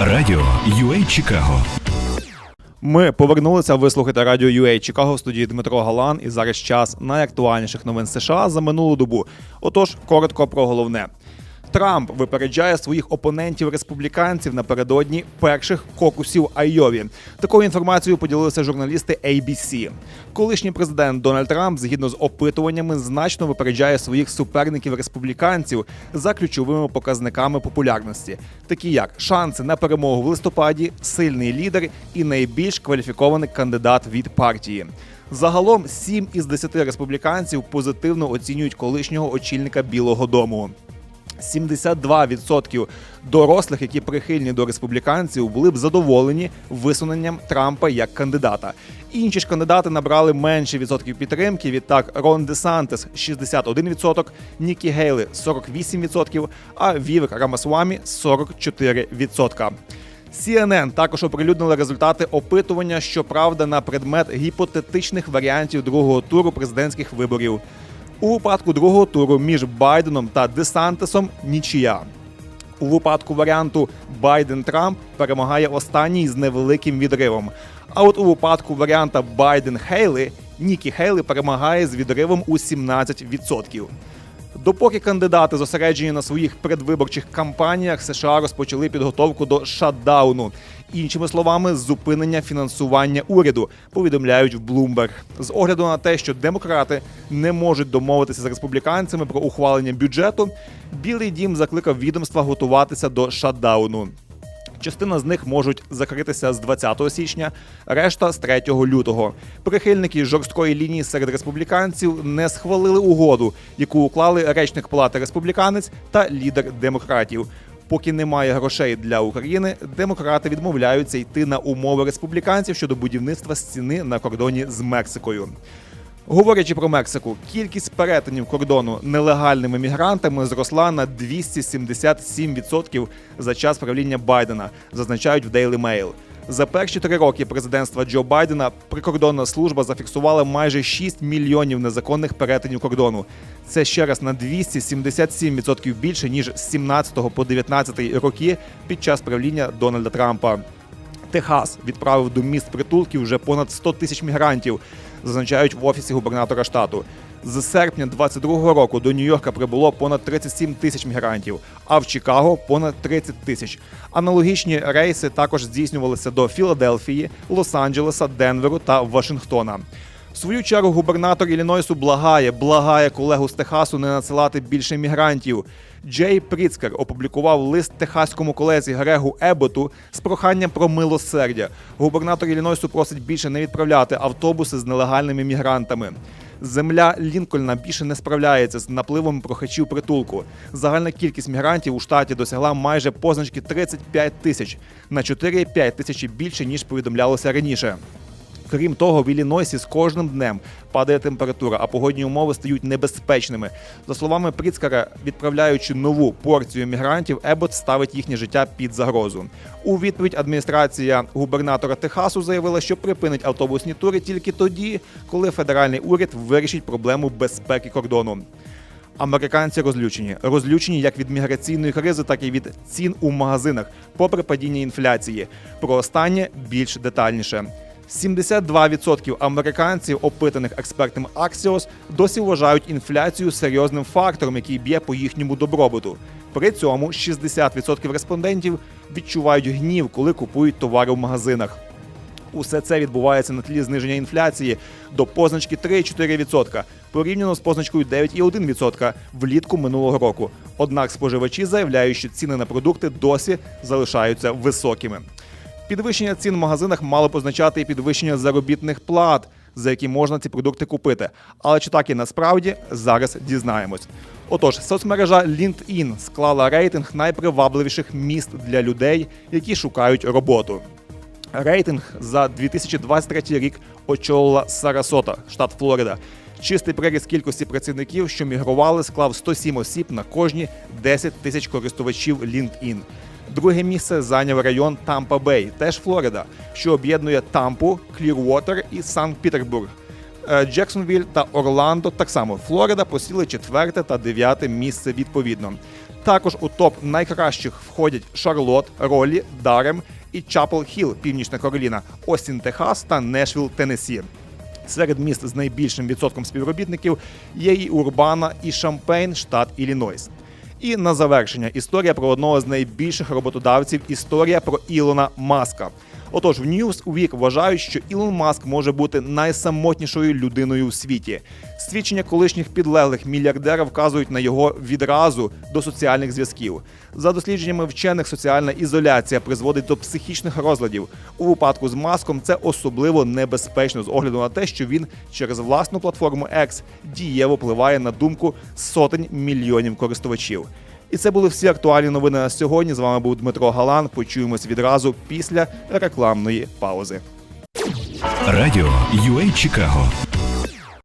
Радіо UA Чикаго. Ми повернулися. Ви слухаєте радіо UA Чикаго в студії Дмитро Галан. І зараз час найактуальніших новин США за минулу добу. Отож, коротко про головне. Трамп випереджає своїх опонентів республіканців напередодні перших кокусів Айові. Такою інформацією поділилися журналісти ABC. Колишній президент Дональд Трамп, згідно з опитуваннями, значно випереджає своїх суперників республіканців за ключовими показниками популярності, такі як шанси на перемогу в листопаді, сильний лідер і найбільш кваліфікований кандидат від партії. Загалом 7 із 10 республіканців позитивно оцінюють колишнього очільника Білого Дому. 72% дорослих, які прихильні до республіканців, були б задоволені висуненням Трампа як кандидата. Інші ж кандидати набрали менше відсотків підтримки. Відтак Рон Десантес 61%, Нікі Гейли 48%, а Вівек Рамасвамі 44%. CNN також оприлюднили результати опитування, щоправда, на предмет гіпотетичних варіантів другого туру президентських виборів. У випадку другого туру між Байденом та Десантесом нічия. У випадку варіанту Байден-Трамп перемагає останній з невеликим відривом. А от у випадку варіанта Байден-Хейлі Нікі Хейлі перемагає з відривом у 17%. Допоки кандидати зосереджені на своїх предвиборчих кампаніях, США розпочали підготовку до шатдауну. Іншими словами, зупинення фінансування уряду, повідомляють в Bloomberg. З огляду на те, що демократи не можуть домовитися з республіканцями про ухвалення бюджету, Білий дім закликав відомства готуватися до шатдауну. Частина з них можуть закритися з 20 січня, решта з 3 лютого. Прихильники жорсткої лінії серед республіканців не схвалили угоду, яку уклали речник палати республіканець та лідер демократів. Поки немає грошей для України, демократи відмовляються йти на умови республіканців щодо будівництва стіни на кордоні з Мексикою. Говорячи про Мексику, кількість перетинів кордону нелегальними мігрантами зросла на 277% за час правління Байдена, зазначають в Daily Mail. За перші три роки президентства Джо Байдена прикордонна служба зафіксувала майже 6 мільйонів незаконних перетинів кордону. Це ще раз на 277% більше ніж з 17 по 19 роки під час правління Дональда Трампа. Техас відправив до міст притулків вже понад 100 тисяч мігрантів, зазначають в офісі губернатора штату. З серпня 22-го року до Нью-Йорка прибуло понад 37 тисяч мігрантів, а в Чикаго понад 30 тисяч. Аналогічні рейси також здійснювалися до Філадельфії, Лос-Анджелеса, Денверу та Вашингтона. В свою чергу губернатор Іллінойсу благає, благає колегу з Техасу не надсилати більше мігрантів. Джей Пріцкер опублікував лист техаському колезі Грегу Еботу з проханням про милосердя. Губернатор Іллінойсу просить більше не відправляти автобуси з нелегальними мігрантами. Земля Лінкольна більше не справляється з напливом прохачів притулку. Загальна кількість мігрантів у штаті досягла майже позначки 35 тисяч на 4,5 тисячі більше ніж повідомлялося раніше. Крім того, в Іллінойсі з кожним днем падає температура, а погодні умови стають небезпечними. За словами Пріцкара, відправляючи нову порцію мігрантів, Ебот ставить їхнє життя під загрозу. У відповідь адміністрація губернатора Техасу заявила, що припинить автобусні тури тільки тоді, коли федеральний уряд вирішить проблему безпеки кордону. Американці розлючені. Розлючені як від міграційної кризи, так і від цін у магазинах, попри падіння інфляції. Про останнє більш детальніше. 72% американців, опитаних експертом Axios, досі вважають інфляцію серйозним фактором, який б'є по їхньому добробуту. При цьому 60% респондентів відчувають гнів, коли купують товари в магазинах. Усе це відбувається на тлі зниження інфляції до позначки 3,4% порівняно з позначкою 9,1% влітку минулого року. Однак споживачі заявляють, що ціни на продукти досі залишаються високими. Підвищення цін в магазинах мало б означати і підвищення заробітних плат, за які можна ці продукти купити. Але чи так і насправді зараз дізнаємось. Отож, соцмережа LinkedIn склала рейтинг найпривабливіших міст для людей, які шукають роботу. Рейтинг за 2023 рік очолила Сарасота, штат Флорида. Чистий приріст кількості працівників, що мігрували, склав 107 осіб на кожні 10 тисяч користувачів LinkedIn. Друге місце зайняв район Тампа Бей, теж Флорида, що об'єднує Тампу, Клірвотер і Санкт-Пітербург. Е, Джексонвіль та Орландо так само Флорида посіли четверте та дев'яте місце відповідно. Також у топ найкращих входять Шарлот, Ролі, Дарем і Чапел Хіл, Північна Кароліна, Остін, Техас та Нешвіл, Теннессі. Серед міст з найбільшим відсотком співробітників є і Урбана, і Шампейн, штат Іллінойс. І на завершення історія про одного з найбільших роботодавців історія про Ілона Маска. Отож, в Newsweek вважають, що Ілон Маск може бути найсамотнішою людиною у світі. Свідчення колишніх підлеглих мільярдера вказують на його відразу до соціальних зв'язків. За дослідженнями вчених, соціальна ізоляція призводить до психічних розладів. У випадку з маском це особливо небезпечно з огляду на те, що він через власну платформу X дієво впливає на думку сотень мільйонів користувачів. І це були всі актуальні новини на сьогодні. З вами був Дмитро Галан. Почуємось відразу після рекламної паузи. Радіо UA Чикаго